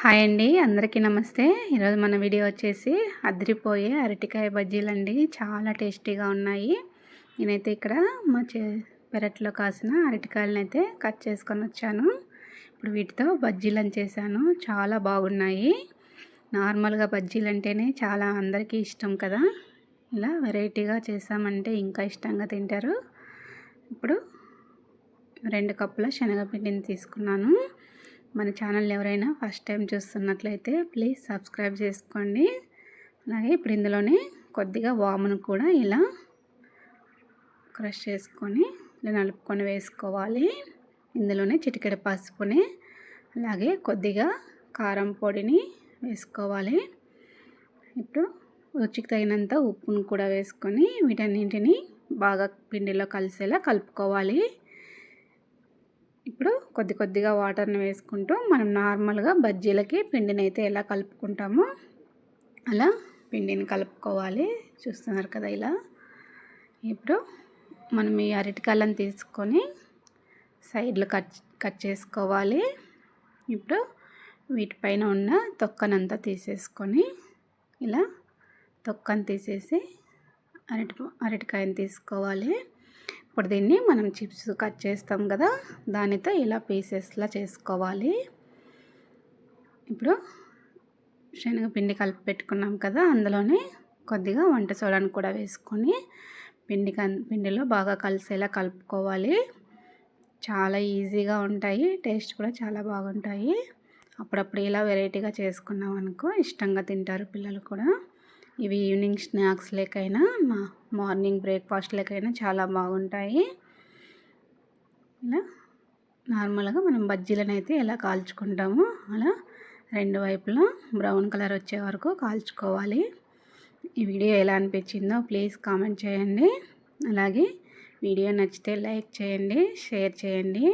Hi అండి అందరికీ నమస్తే. ఈరోజు మన వీడియో వచ్చేసి అదిరిపోయే అరటికాయ బజ్జీలు చాలా టేస్టీగా ఉన్నాయి. నేనైతే ఇక్కడ మా చే పెరట్లో కాసిన అరటికాయలను అయితే కట్ చేసుకొని వచ్చాను. ఇప్పుడు వీటితో బజ్జీలు అని చేశాను. చాలా బాగున్నాయి. నార్మల్గా బజ్జీలు అంటేనే చాలా అందరికీ ఇష్టం కదా. ఇలా వెరైటీగా చేసామంటే ఇంకా ఇష్టంగా తింటారు. ఇప్పుడు రెండు కప్పుల శనగపిండిని తీసుకున్నాను. మన ఛానల్ ఎవరైనా ఫస్ట్ టైం చూస్తున్నట్లయితే ప్లీజ్ సబ్స్క్రైబ్ చేసుకోండి. అలాగే ఇప్పుడు ఇందులోనే కొద్దిగా వామును కూడా ఇలా క్రష్ చేసుకొని ఇలా నలుపుకొని వేసుకోవాలి. ఇందులోనే చిటికెడ పసుపుని అలాగే కొద్దిగా కారం పొడిని వేసుకోవాలి. ఇప్పుడు రుచికి తగినంత ఉప్పును కూడా వేసుకొని వీటన్నింటిని బాగా పిండిలో కలిసేలా కలుపుకోవాలి. ఇప్పుడు కొద్ది కొద్దిగా వాటర్ని వేసుకుంటూ మనం నార్మల్గా బజ్జీలకి పిండిని అయితే ఎలా కలుపుకుంటామో అలా పిండిని కలుపుకోవాలి. చూస్తున్నారు కదా ఇలా. ఇప్పుడు మనం ఈ అరటికాయలను తీసుకొని సైడ్లు కట్ కట్ చేసుకోవాలి. ఇప్పుడు వీటిపైన ఉన్న తొక్కనంతా తీసేసుకొని ఇలా తొక్కను తీసేసి అరటి అరటికాయని తీసుకోవాలి. ఇప్పుడు దీన్ని మనం చిప్స్ కట్ చేస్తాం కదా దానితో ఇలా పీసెస్లా చేసుకోవాలి. ఇప్పుడు శనగపిండి కలిపి పెట్టుకున్నాం కదా అందులోనే కొద్దిగా వంట సోడాను కూడా వేసుకొని పిండి పిండిలో బాగా కలిసేలా కలుపుకోవాలి. చాలా ఈజీగా ఉంటాయి టేస్ట్ కూడా చాలా బాగుంటాయి. అప్పుడప్పుడు ఇలా వెరైటీగా చేసుకున్నాం అనుకో ఇష్టంగా తింటారు పిల్లలు కూడా. ఇవి ఈవినింగ్ స్నాక్స్ లేకైనా మా మార్నింగ్ బ్రేక్ఫాస్ట్ లేకైనా చాలా బాగుంటాయి. ఇలా నార్మల్గా మనం బజ్జీలను అయితే ఎలా కాల్చుకుంటామో అలా రెండు వైపులా బ్రౌన్ కలర్ వచ్చే వరకు కాల్చుకోవాలి. ఈ వీడియో ఎలా అనిపించిందో ప్లీజ్ కామెంట్ చేయండి. అలాగే వీడియో నచ్చితే లైక్ చేయండి షేర్ చేయండి.